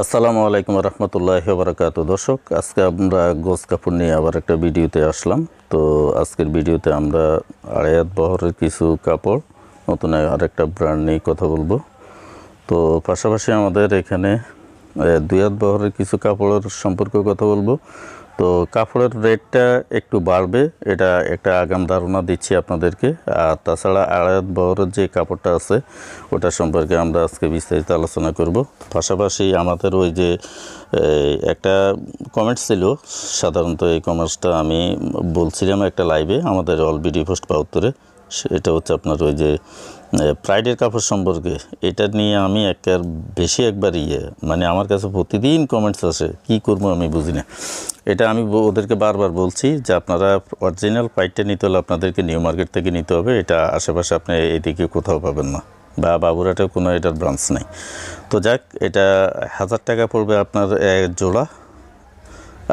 আসসালামু আলাইকুম রহমতুল্লাহ বারাকাত দর্শক, আজকে আমরা গোস কাপড় নিয়ে আবার একটা ভিডিওতে আসলাম। তো আজকের ভিডিওতে আমরা আড়াইয়াত বহরের কিছু কাপড়, নতুন আরেকটা ব্র্যান্ড নিয়ে কথা বলব। তো পাশাপাশি আমাদের এখানে দুই দুয়াত বহরের কিছু কাপড়ের সম্পর্কে কথা বলব। তো কাপড়ের রেটটা একটু বাড়বে, এটা একটা আগাম ধারণা দিচ্ছি আপনাদেরকে। আর তাছাড়া আড়ায়ত বহরের যে কাপড়টা আছে, ওটা সম্পর্কে আমরা আজকে বিস্তারিত আলোচনা করব। পাশাপাশি আমাদের ওই যে একটা কমেন্ট ছিল, সাধারণত এই কমেন্টসটা আমি বলছিলাম একটা লাইভে আমাদের অল ভিডিও পোস্ট উত্তরে এটা হচ্ছে আপনার ওই যে প্রাইডের কাপড় সম্পর্কে। এটা নিয়ে আমি একবার বেশি একবার ইয়ে মানে আমার কাছে প্রতিদিন কমেন্টস আসে, কি করব আমি বুঝি না। এটা আমি ওদেরকে বারবার বলছি যে আপনারা অরিজিনাল পাইটটা নিতে হলে আপনাদেরকে নিউ মার্কেট থেকে নিতে হবে। এটা আশেপাশে আপনি এদিকে কোথাও পাবেন না বা বাবুরাটেও কোনো এটার ব্রাঞ্চ নেই। তো যাক, এটা হাজার টাকা পড়বে আপনার জোড়া।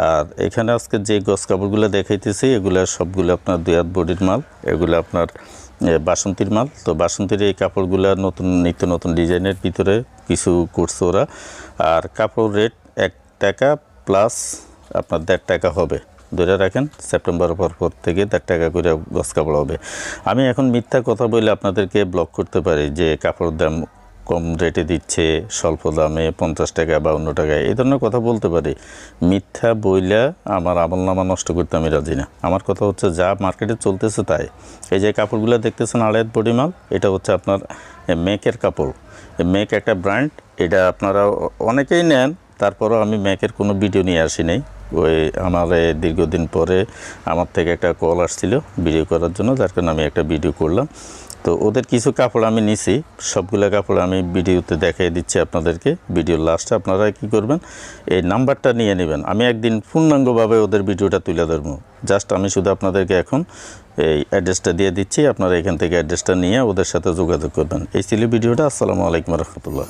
আর এখানে আজকে যে গছ কাপড়গুলো দেখাইতেছি, এগুলো সবগুলো আপনার দুই হাত বডির মাল, এগুলো আপনার বাসন্তীর মাল। তো বাসন্তীর এই কাপড়গুলো নতুন, নিত্য নতুন ডিজাইনের ভিতরে কিছু করছে ওরা। আর কাপড় রেট এক টাকা প্লাস আপনার দেড় টাকা হবে। ধরে রাখেন, সেপ্টেম্বর পর পর থেকে দেড় টাকা করে গছ কাপড় হবে। আমি এখন মিথ্যা কথা বলে আপনাদেরকে ব্লক করতে পারি যে কাপড় দাম কম রেটে দিচ্ছে, স্বল্প দামে পঞ্চাশ টাকা বা অন্য টাকায় এই ধরনের কথা বলতে পারি। মিথ্যা বইলা আমার আমল নামা নষ্ট করতে আমি রাজি না। আমার কথা হচ্ছে, যা মার্কেটে চলতেছে তাই। এই যে কাপড়গুলো দেখতেছেন বডি মাল, এটা হচ্ছে আপনার মেকের কাপড়। মেক একটা ব্র্যান্ড, এটা আপনারা অনেকেই নেন, তারপরও আমি ম্যাকের কোনো ভিডিও নিয়ে আসি নাই। ওই আমার দীর্ঘদিন পরে আমার থেকে একটা কল আসছিল ভিডিও করার জন্য, যার কারণে আমি একটা ভিডিও করলাম। তো ওদের কিছু কাপড় আমি নিছি। সবগুলো কাপড় আমি ভিডিওতে দেখাই দিচ্ছি আপনাদেরকে। ভিডিওর লাস্টে আপনারা কি করবেন, এই নাম্বারটা নিয়ে নেবেন। আমি একদিন পূর্ণাঙ্গভাবে ওদের ভিডিওটা তুলে ধরবো। জাস্ট আমি শুধু আপনাদেরকে এখন এই অ্যাড্রেসটা দিয়ে দিচ্ছি। আপনারা এখান থেকে অ্যাড্রেসটা নিয়ে ওদের সাথে যোগাযোগ করবেন। এই ছিল ভিডিওটা। আসসালামু আলাইকুম রহমতুল্লাহ।